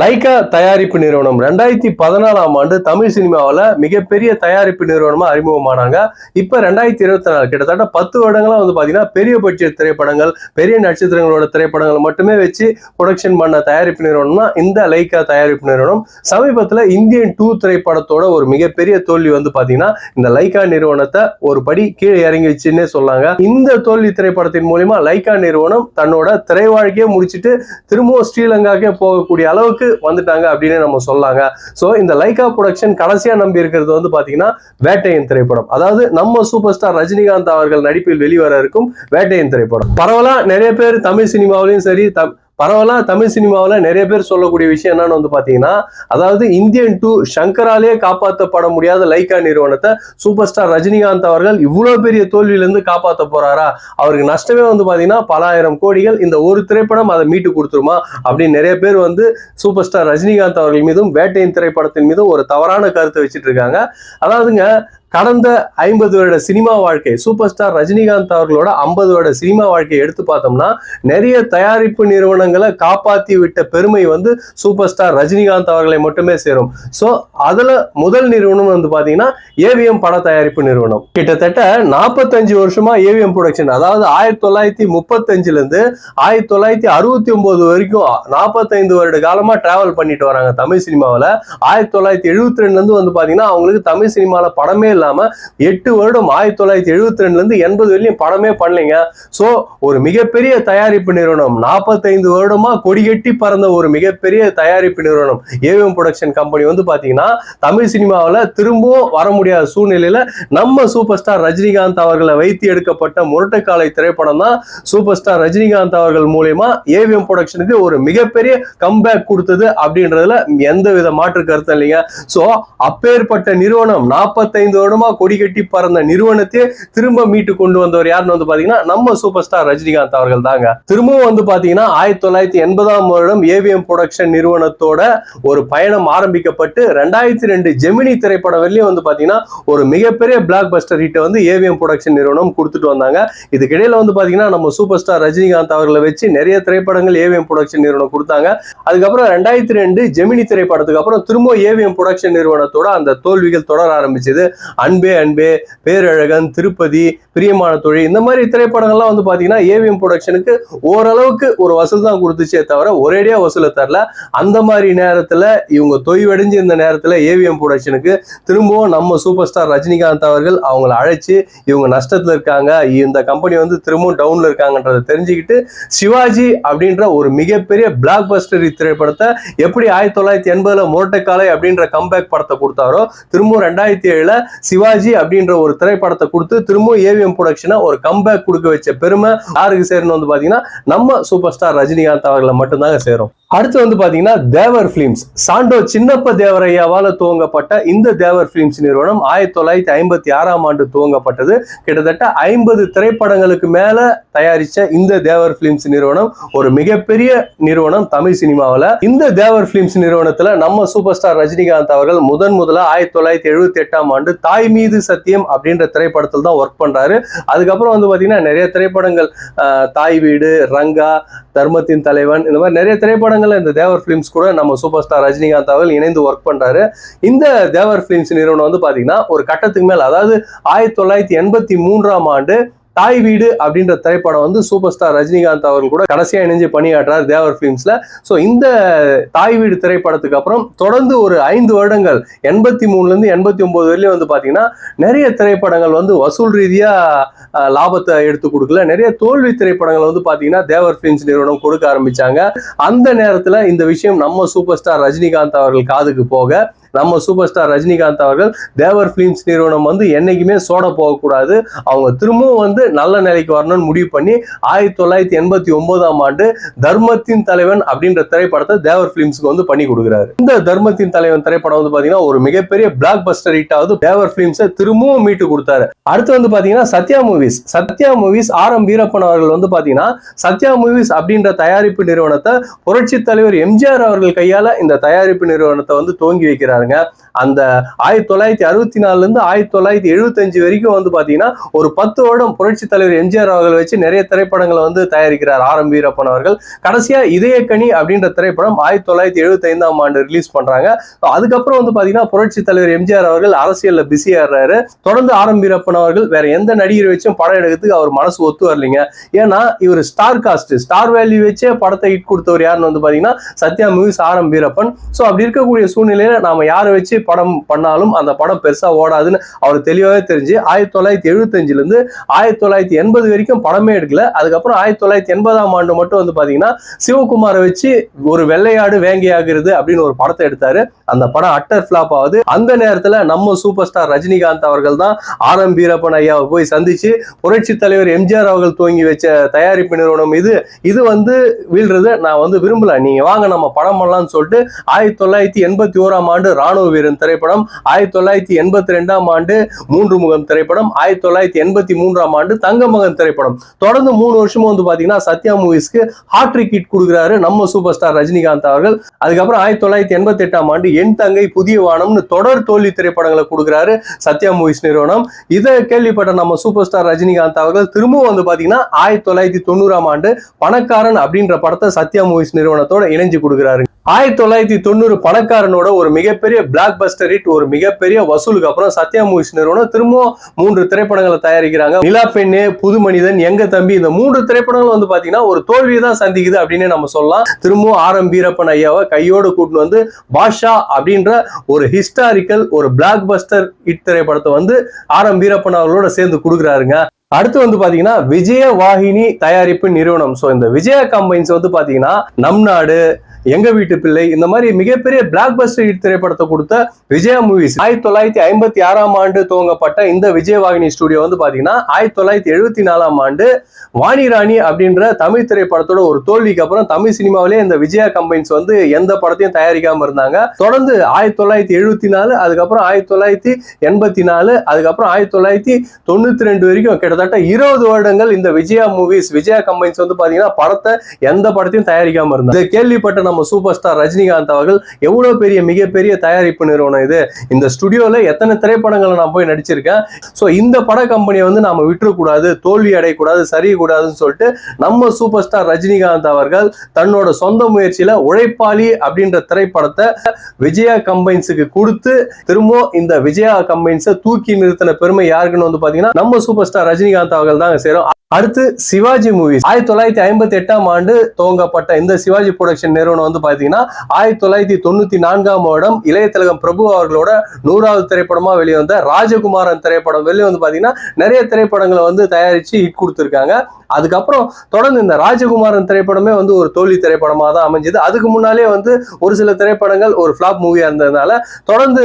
Lyca தயாரிப்பு நிறுவனம். ரெண்டாயிரத்தி பதினாலாம் ஆண்டு தமிழ் சினிமாவில் மிகப்பெரிய தயாரிப்பு நிறுவனமாக அறிமுகமானாங்க. இப்போ ரெண்டாயிரத்தி இருபத்தி நாலு கிட்டத்தட்ட பத்து வருடங்களாக வந்து பார்த்தீங்கன்னா பெரிய பட்ஜெட் திரைப்படங்கள் பெரிய நட்சத்திரங்களோட திரைப்படங்கள் மட்டுமே வச்சு ப்ரொடக்ஷன் பண்ண தயாரிப்பு நிறுவனம்னா இந்த லைகா தயாரிப்பு நிறுவனம். சமீபத்தில் இந்தியன் டூ திரைப்படத்தோட ஒரு மிகப்பெரிய தோல்வி வந்து பார்த்தீங்கன்னா இந்த லைகா நிறுவனத்தை ஒரு படி கீழே இறங்கி வச்சுன்னே சொல்லாங்க. இந்த தோல்வி திரைப்படத்தின் மூலிமா லைகா நிறுவனம் தன்னோட திரை வாழ்க்கையை முடிச்சிட்டு திரும்பவும் ஸ்ரீலங்காக்கே போகக்கூடிய அளவுக்கு வந்துட்டாங்க அப்படின்னு நம்ம சொல்லாங்க. ஸோ இந்த லைகா ப்ரொடக்ஷன் கடைசியா நம்பி இருக்கிறது வந்து பாத்தீங்கன்னா வேட்டையின் திரைப்படம். அதாவது நம்ம சூப்பர் ஸ்டார் ரஜினிகாந்த் அவர்கள் நடிப்பில் வெளிவர இருக்கும் வேட்டையின் திரைப்படம். பரவலாக நிறைய பேர் தமிழ் சினிமாவிலையும் சரி தம் பரவலா தமிழ் சினிமாவில் நிறைய பேர் சொல்லக்கூடிய விஷயம் என்னன்னு வந்து பார்த்தீங்கன்னா அதாவது இந்தியன் டூ சங்கராலே காப்பாற்றப்பட முடியாத லைகா நிறுவனத்தை சூப்பர் ஸ்டார் ரஜினிகாந்த் அவர்கள் இவ்வளோ பெரிய தோல்வியிலேருந்து காப்பாற்ற போறாரா? அவருக்கு நஷ்டமே வந்து பார்த்தீங்கன்னா பல ஆயிரம் கோடிகள் இந்த ஒரு திரைப்படம் அதை மீட்டு கொடுத்துருமா? அப்படின்னு நிறைய பேர் வந்து சூப்பர் ஸ்டார் ரஜினிகாந்த் அவர்கள் மீதும் வேட்டையின் திரைப்படத்தின் மீதும் ஒரு தவறான கருத்தை வச்சுட்டு இருக்காங்க. அதாவதுங்க கடந்த ஐம்பது வருட சினிமா வாழ்க்கை சூப்பர் ஸ்டார் ரஜினிகாந்த் அவர்களோட ஐம்பது வருட சினிமா வாழ்க்கையை எடுத்து பார்த்தோம்னா நிறைய தயாரிப்பு நிறுவனங்களை காப்பாற்றி விட்ட பெருமை வந்து சூப்பர் ஸ்டார் ரஜினிகாந்த் அவர்களை மட்டுமே சேரும். ஸோ அதில் முதல் நிறுவனம் வந்து பார்த்தீங்கன்னா ஏவிஎம் பட தயாரிப்பு நிறுவனம். கிட்டத்தட்ட நாற்பத்தஞ்சு வருஷமா ஏவிஎம் ப்ரொடக்ஷன் அதாவது ஆயிரத்தி தொள்ளாயிரத்தி முப்பத்தஞ்சுலேருந்து ஆயிரத்தி தொள்ளாயிரத்தி அறுபத்தி ஒன்பது வரைக்கும் நாற்பத்தைந்து வருட காலமாக டிராவல் பண்ணிட்டு வராங்க தமிழ் சினிமாவில். ஆயிரத்தி தொள்ளாயிரத்தி எழுபத்தி ரெண்டுலேருந்து வந்து பார்த்தீங்கன்னா அவங்களுக்கு தமிழ் சினிமாவில் படமே இல்லாமல் எட்டு வருடம் ஆயிரத்தி தொள்ளாயிரத்தி எழுபத்தி ரெண்டுலேருந்து எண்பது வரையும் படமே பண்ணலைங்க. ஸோ ஒரு மிகப்பெரிய தயாரிப்பு நிறுவனம். நாற்பத்தைந்து வருடமா கொடிகட்டி பறந்த ஒரு மிகப்பெரிய தயாரிப்பு நிறுவனம். ஏவிஎம் ப்ரொடக்ஷன் கம்பெனி வந்து பார்த்தீங்கன்னா தமிழ் சினிமாவில் திரும்பவும் வர முடியாத சூழ்நிலையில் நம்ம சூப்பர் ஸ்டார் ரஜினிகாந்த் அவர்களை வைத்து எடுக்கப்பட்ட முரட்டுக்காலை திரைப்படம் தான் சூப்பர் ஸ்டார் ரஜினிகாந்த் அவர்கள் மூலயமா ஏவிஎம் ப்ரொடக்ஷனுக்கு ஒரு மிகப்பெரிய கம்பேக் கொடுத்தது அப்படின்றதுல எந்த வித மாற்று கருத்து இல்லைங்க. ஸோ அப்பேற்பட்ட நிறுவனம் நாற்பத்தைந்து வருடமா கொடி கட்டி பறந்த நிறுவனத்தையே திரும்ப மீட்டு கொண்டு வந்தவர் யாருன்னு வந்து பாத்தீங்கன்னா நம்ம சூப்பர் ஸ்டார் ரஜினிகாந்த் அவர்கள் தாங்க. திரும்பவும் வந்து பாத்தீங்கன்னா ஆயிரத்தி தொள்ளாயிரத்தி எண்பதாம் வருடம் ஏவிஎம் ப்ரொடக்ஷன் நிறுவனத்தோட ஒரு பயணம் ஆரம்பிக்கப்பட்டு ரெண்டாயிரத்தி ரெண்டு ஜெமினி திரைப்படம் வரலையும் வந்து பாத்தீங்கன்னா ஒரு மிகப்பெரிய பிளாக் பஸ்டர் ஹிட்டை வந்து ஏவிஎம் ப்ரொடக்ஷன் நிறுவனம் கொடுத்துட்டு வந்தாங்க. இதுக்கிடையில வந்து பாத்தீங்கன்னா நம்ம சூப்பர் ஸ்டார் ரஜினிகாந்த் அவர்களை வச்சு நிறைய திரைப்படங்கள் ஏவிஎம் ப்ரொடக்ஷன் நிறுவனம் கொடுத்தாங்க. அதுக்கப்புறம் ரெண்டாயிரத்தி ரெண்டு ஜெமினி திரைப்படத்துக்கு அப்புறம் திரும்ப ஏவிஎம் ப்ரொடக்ஷன் நிறுவனத்தோட அந்த தோல்விகள் தொடர ஆரம்பிச்சது. அன்பே அன்பே பேரழகன் திருப்பதி பிரியமான தொழில் இந்த மாதிரி திரைப்படங்கள்லாம் வந்து பார்த்தீங்கன்னா ஏவிஎம் ப்ரொடக்ஷனுக்கு ஓரளவுக்கு ஒரு வசூல் தான் கொடுத்துச்சே தவிர ஒரேடியா வசூலை தரல. அந்த மாதிரி நேரத்தில் இவங்க தொய்வடைஞ்சு இந்த நேரத்தில் ஏவிஎம் ப்ரொடக்ஷனுக்கு திரும்பவும் நம்ம சூப்பர் ஸ்டார் ரஜினிகாந்த் அவர்கள் அவங்கள அழைச்சி இவங்க நஷ்டத்தில் இருக்காங்க இந்த கம்பெனி வந்து திரும்பவும் டவுன்ல இருக்காங்கன்றதை தெரிஞ்சுக்கிட்டு சிவாஜி அப்படின்ற ஒரு மிகப்பெரிய பிளாக் பஸ்டர் திரைப்படத்தை எப்படி ஆயிரத்தி தொள்ளாயிரத்தி எண்பதுல முரட்டைக்காலை அப்படின்ற கம்பேக் படத்தை கொடுத்தாரோ திரும்பவும் ரெண்டாயிரத்தி ஏழுல சிவாஜி அப்படின்ற ஒரு திரைப்படத்தை கொடுத்து திரும்பவும் ஏவிஎம் ப்ரொடக்ஷனை ஒரு கம்பேக் கொடுக்க வச்ச பெருமை யாருக்கு சேரணும் வந்து பாத்தீங்கன்னா நம்ம சூப்பர் ஸ்டார் ரஜினிகாந்த் அவர்களை மட்டும்தாங்க சேரும். அடுத்து வந்து பாத்தீங்கன்னா தேவர் பிலிம்ஸ் சாண்டோ சின்னப்ப தேவரையாவால் துவங்கப்பட்ட இந்த தேவர் பிலிம்ஸ் நிறுவனம் ஆயிரத்தி தொள்ளாயிரத்தி ஐம்பத்தி ஆறாம் ஆண்டு துவங்கப்பட்டது. கிட்டத்தட்ட ஐம்பது திரைப்படங்களுக்கு மேல தயாரிச்ச இந்த தேவர் பிலிம்ஸ் நிறுவனம் ஒரு மிகப்பெரிய நிறுவனம் தமிழ் சினிமாவில். இந்த தேவர் பிலிம்ஸ் நிறுவனத்தில் நம்ம சூப்பர் ஸ்டார் ரஜினிகாந்த் அவர்கள் முதன் முதலாக ஆயிரத்தி தொள்ளாயிரத்தி எழுபத்தி எட்டாம் ஆண்டு தாய் மீது சத்தியம் அப்படின்ற திரைப்படத்தில் தான் ஒர்க் பண்றாரு. அதுக்கப்புறம் வந்து பாத்தீங்கன்னா நிறைய திரைப்படங்கள் தாய் வீடு ரங்கா தர்மத்தின் தலைவன் இந்த மாதிரி நிறைய திரைப்படங்கள்ல இந்த தேவர் பிலிம்ஸ் கூட நம்ம சூப்பர் ஸ்டார் ரஜினிகாந்த் அவர்கள் இணைந்து ஒர்க் பண்றாரு. இந்த தேவர் பிலிம்ஸ் நிறுவனம் வந்து பாத்தீங்கன்னா ஒரு கட்டத்துக்கு மேல் அதாவது ஆயிரத்தி தொள்ளாயிரத்தி எண்பத்தி மூன்றாம் ஆண்டு தாய் வீடு அப்படின்ற திரைப்படம் வந்து சூப்பர் ஸ்டார் ரஜினிகாந்த் அவர்கள் கூட கடைசியாக இணைஞ்சு பணியாற்றார் தேவர் ஃபிலிம்ஸில் ஸோ இந்த தாய் வீடு திரைப்படத்துக்கு அப்புறம் தொடர்ந்து ஒரு ஐந்து வருடங்கள் எண்பத்தி மூணுலேருந்து எண்பத்தி ஒம்பது வரையிலும் வந்து பார்த்தீங்கன்னா நிறைய திரைப்படங்கள் வந்து வசூல் ரீதியாக லாபத்தை எடுத்து கொடுக்கல. நிறைய தோல்வி திரைப்படங்கள் வந்து பார்த்தீங்கன்னா தேவர் ஃபிலிம்ஸ் நிறுவனம் கொடுக்க ஆரம்பித்தாங்க அந்த நேரத்தில் இந்த விஷயம் நம்ம சூப்பர் ஸ்டார் ரஜினிகாந்த் அவர்கள் காதுக்கு போக நம்ம சூப்பர் ஸ்டார் ரஜினிகாந்த் அவர்கள் தேவர் ஃபிலிம்ஸ் நிறுவனம் வந்து என்னைக்குமே சோட போகக்கூடாது. அவங்க திரும்பவும் வந்து நல்ல நிலைக்கு வரணும்னு முடிவு பண்ணி ஆயிரத்தி தொள்ளாயிரத்தி எண்பத்தி ஒன்பதாம் ஆண்டு தர்மத்தின் தலைவன் அப்படின்ற திரைப்படத்தை தேவர் பிலிம்ஸ்க்கு வந்து பண்ணி கொடுக்குறாரு. இந்த தர்மத்தின் தலைவன் திரைப்படம் வந்து பாத்தீங்கன்னா ஒரு மிகப்பெரிய பிளாக் பஸ்டர் ஹிட் ஆகுது. தேவர் பிலிம்ஸை திரும்பவும் மீட்டு கொடுத்தாரு. அடுத்து வந்து பாத்தீங்கன்னா Sathya movies Sathya movies R M Veerappan அவர்கள் வந்து பாத்தீங்கன்னா சத்யா மூவிஸ் அப்படின்ற தயாரிப்பு நிறுவனத்தை புரட்சி தலைவர் எம்ஜிஆர் அவர்கள் கையால இந்த தயாரிப்பு நிறுவனத்தை வந்து துவங்கி பாருங்க. அந்த ஆயிரத்தி தொள்ளாயிரத்தி அறுபத்தி நாலுல இருந்து ஆயிரத்தி தொள்ளாயிரத்தி எழுபத்தஞ்சு வரைக்கும் வந்து பாத்தீங்கன்னா ஒரு பத்து வருடம் புரட்சி தலைவர் எம்ஜிஆர் அவர்கள் வச்சு நிறைய திரைப்படங்களை வந்து தயாரிக்கிறார் ஆர். எம். வீரப்பன் அவர்கள். கடைசியா இதயக்கணி அப்படின்ற திரைப்படம் ஆயிரத்தி தொள்ளாயிரத்தி எழுபத்தி ஐந்தாம் ஆண்டு ரிலீஸ் பண்றாங்க. அதுக்கப்புறம் வந்து பாத்தீங்கன்னா புரட்சி தலைவர் எம்ஜிஆர் அவர்கள் அரசியல்ல பிஸியாடுறாரு தொடர்ந்து ஆர். எம். வீரப்பன் அவர்கள் வேற எந்த நடிகரை வச்சும் படம் எடுக்கிறதுக்கு அவர் மனசு ஒத்து வரலைங்க. ஏன்னா இவர் ஸ்டார் காஸ்ட் ஸ்டார் வேல்யூ வச்சே படத்தை ஹிட் கொடுத்தவர் யாருன்னு வந்து பாத்தீங்கன்னா Sathya movies R. M. Veerappan. So அப்படி இருக்கக்கூடிய சூழ்நிலையில நாம யாரை வச்சு படம் பண்ணாலும் அந்த படம் பெருசா ஓடாதுன்னு அவர் தெளிவாகவே தெரிஞ்சு ஆயிரத்தி தொள்ளாயிரத்தி எழுபத்தஞ்சுல இருந்து ஆயிரத்தி தொள்ளாயிரத்தி எண்பது வரைக்கும் படமே எடுக்கல. அதுக்கப்புறம் ஆயிரத்தி தொள்ளாயிரத்தி எண்பதாம் ஆண்டு மட்டும் வந்து பாத்தீங்கன்னா சிவகுமாரை வச்சு ஒரு வெள்ளையாடு வேங்கையாகிறது அப்படின்னு ஒரு படத்தை எடுத்தாரு. அந்த படம் அட்டர் ஃபிளாப் ஆகுது. அந்த நேரத்துல நம்ம சூப்பர் ஸ்டார் ரஜினிகாந்த் அவர்கள் தான் ஆர் எம் வீரப்பன் ஐயாவை போய் சந்திச்சு புரட்சி தலைவர் எம்ஜிஆர் அவர்கள் துவங்கி வச்ச தயாரிப்பு நிறுவனம் இது. இது வந்து வீழ்றது நான் வந்து விரும்பல. நீங்க வாங்க நம்ம படம் பண்ணலாம்னு சொல்லிட்டு ஆயிரத்தி தொள்ளாயிரத்தி எண்பத்தி ஓராம் ஆண்டு ராணுவ வீரன் திரைப்படம் ஆயிரத்தி தொள்ளாயிரத்தி எண்பத்தி ரெண்டாம் ஆண்டு மூன்று முகம் திரைப்படம் ஆயிரத்தி தொள்ளாயிரத்தி எண்பத்தி மூன்றாம் ஆண்டு தங்கமகன் திரைப்படம். தொடர்ந்து மூணு வருஷமும் வந்து பாத்தீங்கன்னா சத்யா மூவிஸ்க்கு ஹாட்ரிக் ஹிட் கொடுக்குறாரு நம்ம சூப்பர் ஸ்டார் ரஜினிகாந்த் அவர்கள். அதுக்கப்புறம் ஆயிரத்தி தொள்ளாயிரத்தி எண்பத்தி எட்டாம் ஆண்டு என் தங்கை புதிய வானம்னு தொடர் தோல்வி திரைப்படங்களை கொடுக்குறாரு சத்யா மூவிஸ் நிறுவனம். இதை கேள்விப்பட்ட நம்ம சூப்பர் ஸ்டார் ரஜினிகாந்த் அவர்கள் திரும்பவும் வந்து பாத்தீங்கன்னா ஆயிரத்தி தொள்ளாயிரத்தி தொண்ணூறாம் ஆண்டு பணக்காரன் அப்படின்ற படத்தை சத்யா மூவிஸ் நிறுவனத்தோட இணைஞ்சு கொடுக்குறாரு. ஆயிரத்தி தொள்ளாயிரத்தி தொண்ணூறு பணக்காரனோட ஒரு மிகப்பெரிய பிளாக் பஸ்டர் ஹிட் ஒரு மிகப்பெரிய வசூலுக்கு அப்புறம் சத்யா மூவிஸ் நிறுவனம் திரும்பவும் மூன்று திரைப்படங்களை தயாரிக்கிறாங்க. நிலா பெண்ணு புது மனிதன் எங்க தம்பி இந்த மூன்று திரைப்படங்களும் வந்து பாத்தீங்கன்னா ஒரு தோல்வியை தான் சந்திக்குது அப்படின்னு நம்ம சொல்லலாம். திரும்பவும் ஆர் எம் வீரப்பன் ஐயாவை கையோடு கூட்டின்னு வந்து பாஷா அப்படின்ற ஒரு ஹிஸ்டாரிக்கல் ஒரு பிளாக் பஸ்டர் ஹிட் திரைப்படத்தை வந்து ஆர் எம் வீரப்பன் அவர்களோட சேர்ந்து கொடுக்குறாருங்க. அடுத்து வந்து பாத்தீங்கன்னா விஜய வாகினி தயாரிப்பு நிறுவனம். ஸோ இந்த விஜயா கம்பைன்ஸ் வந்து பாத்தீங்கன்னா நம் நாடு எங்க வீட்டு பிள்ளை இந்த மாதிரி மிகப்பெரிய பிளாக் பஸ்டர் ஹிட் திரைப்படத்தை கொடுத்த விஜயா மூவிஸ் ஆயிரத்தி தொள்ளாயிரத்தி ஐம்பத்தி ஆறாம் ஆண்டு துவங்கப்பட்ட இந்த விஜயவாகினி ஸ்டுடியோ வந்து பாத்தீங்கன்னா ஆயிரத்தி தொள்ளாயிரத்தி எழுபத்தி நாலாம் ஆண்டு வாணி ராணி அப்படின்ற தமிழ் திரைப்படத்தோட ஒரு தோல்விக்கு அப்புறம் தமிழ் சினிமாவிலே இந்த விஜயா கம்பைன்ஸ் வந்து எந்த படத்தையும் தயாரிக்காம இருந்தாங்க. தொடர்ந்து ஆயிரத்தி தொள்ளாயிரத்தி எழுபத்தி நாலு அதுக்கப்புறம் ஆயிரத்தி தொள்ளாயிரத்தி எண்பத்தி நாலு அதுக்கப்புறம் ஆயிரத்தி தொள்ளாயிரத்தி தொண்ணூத்தி ரெண்டு வரைக்கும் கிட்டத்தட்ட இருபது வருடங்கள் இந்த விஜயா மூவிஸ் விஜயா கம்பைன்ஸ் வந்து பாத்தீங்கன்னா படத்தை எந்த படத்தையும் தயாரிக்காம இருந்தாங்க. கேள்விப்பட்ட நம்ம சூப்பர் ஸ்டார் ரஜினிகாந்த் அவர்கள் எவ்வளோ பெரிய மிகப்பெரிய தயாரிப்பு நிறுவனம் இது? இந்த ஸ்டுடியோவில் எத்தனை திரைப்படங்களை நான் போய் நடிச்சிருக்கேன்? ஸோ இந்த பட கம்பெனியை வந்து நாம் விட்டுறக்கூடாது தோல்வி அடையக்கூடாது சரியக்கூடாதுன்னு சொல்லிட்டு நம்ம சூப்பர் ஸ்டார் ரஜினிகாந்த் அவர்கள் தன்னோட சொந்த முயற்சியில் உழைப்பாளி அப்படின்ற திரைப்படத்தை விஜயா கம்பைன்ஸுக்கு கொடுத்து திரும்பவும் இந்த விஜயா கம்பைன்ஸை தூக்கி நிறுத்தின பெருமை யாருக்குன்னு வந்து பாத்தீங்கன்னா நம்ம சூப்பர் ஸ்டார் ரஜினிகாந்த் அவர்கள் தான் சேரும். அடுத்து சிவாஜி மூவிஸ் ஆயிரத்தி தொள்ளாயிரத்தி ஐம்பத்தி எட்டாம் ஆண்டு துவங்கப்பட்ட இந்த சிவாஜி புரொடக்ஷன் நிறுவனம் வந்து பாத்தீங்கன்னா ஆயிரத்தி தொள்ளாயிரத்தி தொண்ணூத்தி நான்காம் வருடம் இளைய திலகம் பிரபு அவர்களோட நூறாவது திரைப்படமா வெளிவந்த ராஜகுமாரன் திரைப்படம் வெளியே வந்து பாத்தீங்கன்னா நிறைய திரைப்படங்களை வந்து தயாரிச்சு ஹிட் கொடுத்துருக்காங்க. அதுக்கப்புறம் தொடர்ந்து இந்த ராஜகுமாரன் திரைப்படமே வந்து ஒரு தோல்வி திரைப்படமாக தான் அமைஞ்சது. அதுக்கு முன்னாலே வந்து ஒரு சில திரைப்படங்கள் ஒரு ஃபிளாப் மூவியா இருந்ததுனால தொடர்ந்து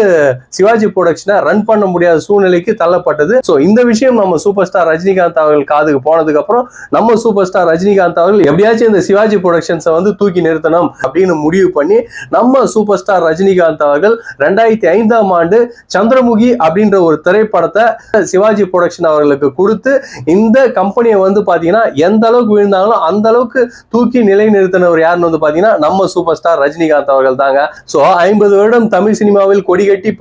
சிவாஜி ப்ரொடக்ஷனை ரன் பண்ண முடியாத சூழ்நிலைக்கு தள்ளப்பட்டது. ஸோ இந்த விஷயம் நம்ம சூப்பர் ஸ்டார் ரஜினிகாந்த் அவர்கள் காதுக்கு போனதுக்கு அப்புறம் நம்ம சூப்பர் ஸ்டார் ரஜினிகாந்த் அவர்கள் எப்படியாச்சும் இந்த சிவாஜி ப்ரொடக்ஷன்ஸை வந்து தூக்கி நிறுத்தணும். அப்படின்னு முடிவு பண்ணி நம்ம சூப்பர் ஸ்டார் ரஜினிகாந்த் அவர்கள் ரெண்டாயிரத்தி ஐந்தாம் ஆண்டு சந்திரமுகி அப்படின்ற ஒரு திரைப்படத்தை சிவாஜி ப்ரொடக்ஷன் அவர்களுக்கு கொடுத்து இந்த கம்பெனியை வந்து பார்த்தீங்கன்னா எந்த அளவுக்கு விழுந்தாங்களோ அந்த அளவுக்கு தூக்கி நிலைநிறுத்தினவர் யாருன்னு வந்து பார்த்தீங்கன்னா நம்ம சூப்பர் ஸ்டார் ரஜினிகாந்த் அவர்கள் தாங்க. ஸோ ஐம்பது வருடம் தமிழ் சினிமாவில் கொடி கட்டி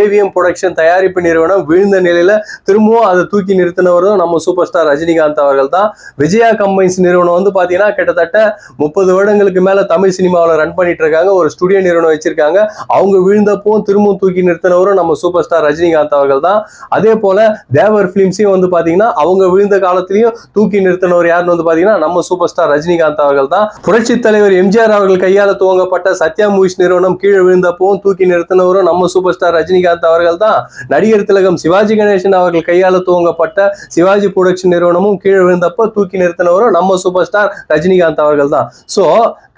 ஏவிஎம் ப்ரொடக்ஷன் தயாரிப்பு நிறுவனம் விழுந்த நிலையில திரும்பவும் அதை தூக்கி நிறுத்தினவரும் நம்ம சூப்பர் ஸ்டார் ரஜினிகாந்த் அவர்கள் தான். விஜயா கம்பைன்ஸ் நிறுவனம் வந்து பாத்தீங்கன்னா கிட்டத்தட்ட முப்பது வருடங்களுக்கு மேல தமிழ் சினிமா சினிமாவில் ரன் பண்ணிட்டு இருக்காங்க. ஒரு ஸ்டுடியோ நிறுவனம் வச்சிருக்காங்க. அவங்க விழுந்தப்போ திரும்பவும் தூக்கி நிறுத்தினவரும் நம்ம சூப்பர் ஸ்டார் ரஜினிகாந்த் அவர்கள் தான். அதே போல தேவர் பிலிம்ஸையும் வந்து பாத்தீங்கன்னா அவங்க விழுந்த காலத்திலையும் தூக்கி நிறுத்தினவர் யாருன்னு வந்து பாத்தீங்கன்னா நம்ம சூப்பர் ஸ்டார் ரஜினிகாந்த் அவர்கள் தான். புரட்சி தலைவர் எம்ஜிஆர் அவர்கள் கையால துவங்கப்பட்ட சத்யா மூவிஸ் நிறுவனம் கீழே விழுந்தப்பவும் தூக்கி நிறுத்தினவரும் நம்ம சூப்பர் ஸ்டார் ரஜினிகாந்த் அவர்கள் தான். நடிகர் திலகம் சிவாஜி கணேசன் அவர்கள் கையால துவங்கப்பட்ட சிவாஜி புரொடக்ஷன் நிறுவனமும் கீழே விழுந்தப்போ தூக்கி நிறுத்தினவரும் நம்ம சூப்பர் ஸ்டார் ரஜினிகாந்த் அவர்கள் தான். சோ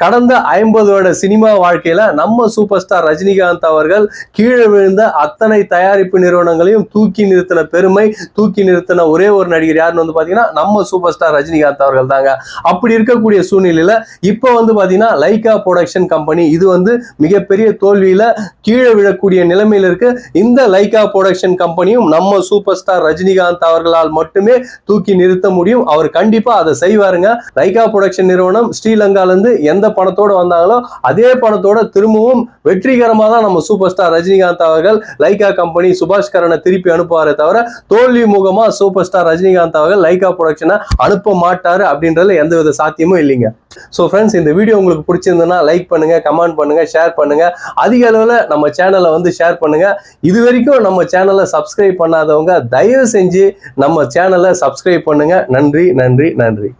கடந்த ஐம்பது வருட சினிமா வாழ்க்கையில நம்ம சூப்பர் ஸ்டார் ரஜினிகாந்த் அவர்கள் கீழே விழுந்த அத்தனை தயாரிப்பு நிறுவனங்களையும் தூக்கி நிறுத்தின பெருமை தூக்கி நிறுத்தின ஒரே ஒரு நடிகர் யாருன்னு வந்து பாத்தீங்கன்னா நம்ம சூப்பர் ஸ்டார் ரஜினிகாந்த் அவர்கள் தாங்க. அப்படி இருக்கக்கூடிய சூழ்நிலையில இப்போ வந்து பாத்தீங்கன்னா லைகா ப்ரொடக்ஷன் கம்பெனி இது வந்து மிகப்பெரிய தோல்வியில கீழே விழக்கூடிய நிலைமையில இருக்கு. இந்த லைகா ப்ரொடக்ஷன் கம்பெனியும் நம்ம சூப்பர் ஸ்டார் ரஜினிகாந்த் அவர்களால் மட்டுமே தூக்கி நிறுத்த முடியும். அவர் கண்டிப்பா அதை செய்வாருங்க. லைகா ப்ரொடக்ஷன் நிறுவனம் ஸ்ரீலங்கால இருந்து எந்த பணத்தோட வந்த வந்தாங்களோ அதே பணத்தோட திரும்பவும் வெற்றிகரமாக தான் நம்ம சூப்பர் ஸ்டார் ரஜினிகாந்த் அவர்கள் லைகா கம்பெனி சுபாஷ் கரனை திருப்பி அனுப்புவாரே தவிர தோல்வி முகமா சூப்பர் ஸ்டார் ரஜினிகாந்த் அவர்கள் லைகா ப்ரொடக்ஷனை அனுப்ப மாட்டாரு அப்படின்றதுல எந்தவித சாத்தியமும் இல்லைங்க. ஸோ ஃப்ரெண்ட்ஸ் இந்த வீடியோ உங்களுக்கு பிடிச்சிருந்ததுன்னா லைக் பண்ணுங்க கமெண்ட் பண்ணுங்க ஷேர் பண்ணுங்க. அதிக அளவில் நம்ம சேனலை வந்து ஷேர் பண்ணுங்க. இது வரைக்கும் நம்ம சேனலை சப்ஸ்கிரைப் பண்ணாதவங்க தயவு செஞ்சு நம்ம சேனலை சப்ஸ்கிரைப் பண்ணுங்க. நன்றி நன்றி நன்றி.